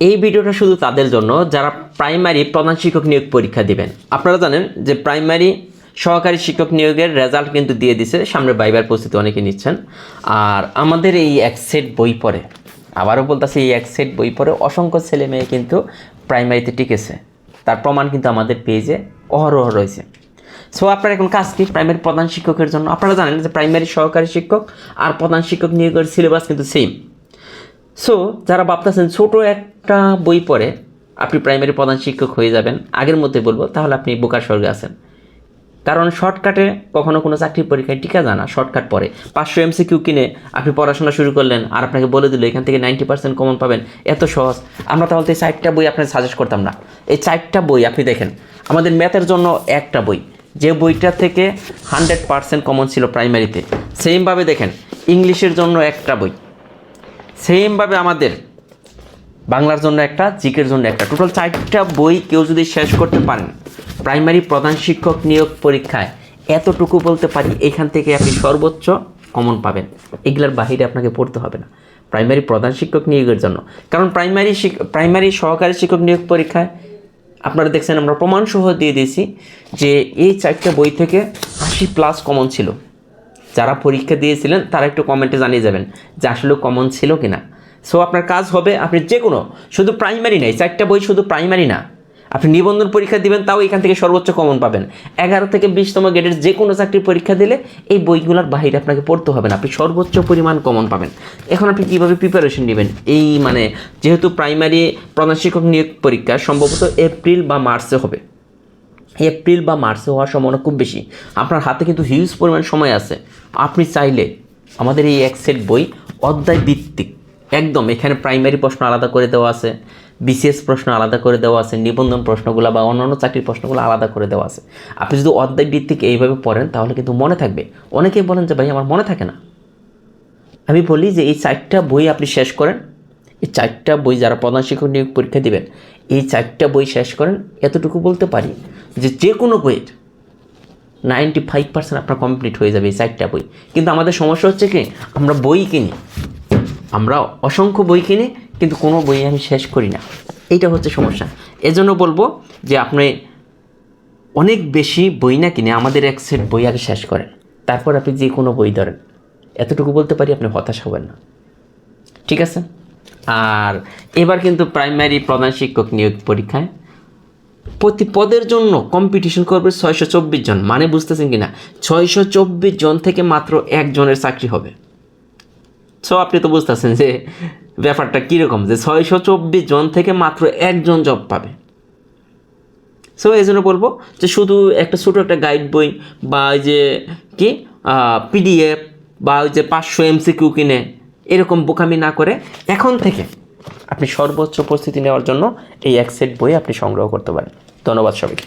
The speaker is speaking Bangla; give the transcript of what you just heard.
এই ভিডিওটা শুধু তাদের জন্য, যারা প্রাইমারি প্রধান শিক্ষক নিয়োগ পরীক্ষা দিবেন। আপনারা জানেন যে প্রাইমারি সহকারী শিক্ষক নিয়োগের রেজাল্ট কিন্তু দিয়ে দিছে, সামনে বাইবার প্রস্তুতি অনেকে নিচ্ছেন। আর আমাদের এই এক সেট বই পড়ে, আবারও বলতেছি এই এক সেট বই পড়ে অসংখ্য ছেলে মেয়ে কিন্তু প্রাইমারিতে টিকেছে। তার প্রমাণ কিন্তু আমাদের পেজে অহরহ রয়েছে। সো আপনার এখন কাজ কি? প্রাইমারি প্রধান শিক্ষকের জন্য। আপনারা জানেন যে প্রাইমারি সহকারী শিক্ষক আর প্রধান শিক্ষক নিয়োগের সিলেবাস কিন্তু সেম সো যারা ভাবতেছেন ছোট একটা বই পড়ে, আপনি প্রাইমারি প্রধান শিক্ষক হয়ে যাবেন, আগের মধ্যে বলব, তাহলে আপনি বোকার স্বর্গে আছেন। কারণ শর্টকাটে কখনো কোনো চাকরি পরীক্ষায় টিকা জানা শর্টকাট পরে পাঁচশো এমসিকিউ কিনে আপনি পড়াশোনা শুরু করলেন, আর আপনাকে বলে দিল, এখান থেকে নাইনটি পার্সেন্ট কমন পাবেন। এত সহজ। আমরা তাহলে এই চারটা বই আপনাকে সাজেস্ট করতাম না। এই চারটা বই আপনি দেখেন। আমাদের ম্যাথের জন্য একটা বই। যে বইটা থেকে হান্ড্রেড পার্সেন্ট কমন ছিল প্রাইমারিতে সেমভাবে দেখেন ইংলিশের জন্য একটা বই। সেমভাবে আমাদের বাংলার জন্য একটা, জিকের জন্য একটা। টোটাল চারটা বই কেউ যদি শেষ করতে পারেন প্রাইমারি প্রধান শিক্ষক নিয়োগ পরীক্ষায়, এতটুকু বলতে পারি, এখান থেকে আপনি সর্বোচ্চ কমন পাবেন। এগুলোর বাহিরে আপনাকে পড়তে হবে না। প্রাইমারি প্রধান শিক্ষক নিয়োগের জন্য। কারণ প্রাইমারি প্রাইমারি সহকারী শিক্ষক নিয়োগ পরীক্ষায়, আপনারা দেখছেন আমরা প্রমাণসহ দিয়ে দিয়েছি যে এই চারটা বই থেকে আশি প্লাস কমন ছিল। যারা পরীক্ষা দিয়েছিলেন, তারা একটু কমেন্টে জানিয়ে যাবেন যে আসলে কমন ছিল কি না সো আপনার কাজ হবে আপনি যে কোনো শুধু প্রাইমারি নেই, চারটা বই শুধু প্রাইমারি না। আপনি নিবন্ধন পরীক্ষা দিবেন, তাও এখান থেকে সর্বোচ্চ কমন পাবেন। এগারো থেকে বিশতম গ্রেডের যে কোনো চাকরির পরীক্ষা দিলে এই বইগুলোর বাইরে আপনাকে পড়তে হবে না, আপনি সর্বোচ্চ পরিমাণ কমন পাবেন। এখন আপনি কীভাবে প্রিপারেশন নেবেন? এই মানে যেহেতু প্রাইমারি প্রধান শিক্ষক নিয়োগ পরীক্ষা সম্ভবত এপ্রিল বা মার্চে হবে। এপ্রিল বা মার্চে হওয়ার সম্ভাবনা খুব বেশি। আপনার হাতে কিন্তু হিউজ পরিমাণ সময় আছে। আপনি চাইলে আমাদের এই এক সেট বই অধ্যায় ভিত্তিক একদম, এখানে প্রাইমারি প্রশ্ন আলাদা করে দেওয়া আছে বিসিএস প্রশ্ন আলাদা করে দেওয়া আছে, নিবন্ধন প্রশ্নগুলো বা অন্যান্য চাকরির প্রশ্নগুলো আলাদা করে দেওয়া আছে। আপনি যদি অধ্যায় ভিত্তিক এইভাবে পড়েন, তাহলে কিন্তু মনে থাকবে। অনেকেই বলেন যে, ভাই, আমার মনে থাকে না। আমি বলি যে, এই চারটা বই আপনি শেষ করেন। এই চারটা বই যারা প্রধান শিক্ষক নিয়োগ পরীক্ষা দিবেন, এই চারটা বই শেষ করেন, এতটুকু বলতে পারি যে যে কোনো বইয়ের নাইনটি ফাইভ পার্সেন্ট আপনার কমপ্লিট হয়ে যাবে এই চারটা বই। কিন্তু আমাদের সমস্যা হচ্ছে কি, আমরা বই কিনি। আমরা অসংখ্য বই কিনি, কিন্তু কোনো বই আমি শেষ করি না। এইটা হচ্ছে সমস্যা। এজন্য বলব যে আপনি অনেক বেশি বই না কিনে আমাদের এক সেট বই আগে শেষ করেন। তারপর আপনি যে কোনো বই ধরেন। এতটুকু বলতে পারি আপনি হতাশ হবেন না। ঠিক আছে? আর এবার কিন্তু প্রাইমারি প্রধান শিক্ষক নিয়োগ পরীক্ষায়। প্রতি পদের জন্য কম্পিটিশন করবে ছয়শো চব্বিশ জন। মানে বুঝতেছেন কি না ছয়শো চব্বিশ জন থেকে মাত্র একজনের চাকরি হবে। সো আপনি তো বুঝতেছেন যে ব্যাপারটা কীরকম, যে ছয়শো চব্বিশ জন থেকে মাত্র একজন জব পাবে। সো এই জন্য বলব যে শুধু একটা ছোটো একটা গাইড বই বা ওই যে কি পিডিএফ বা ওই যে পাঁচশো এমসিকিউ কিনে এরকম বোকামি না করে এখন থেকে আপনি সর্বোচ্চ প্রস্তুতি নেওয়ার জন্য এই এক সেট বই আপনি সংগ্রহ করতে পারেন। ধন্যবাদ সবাইকে।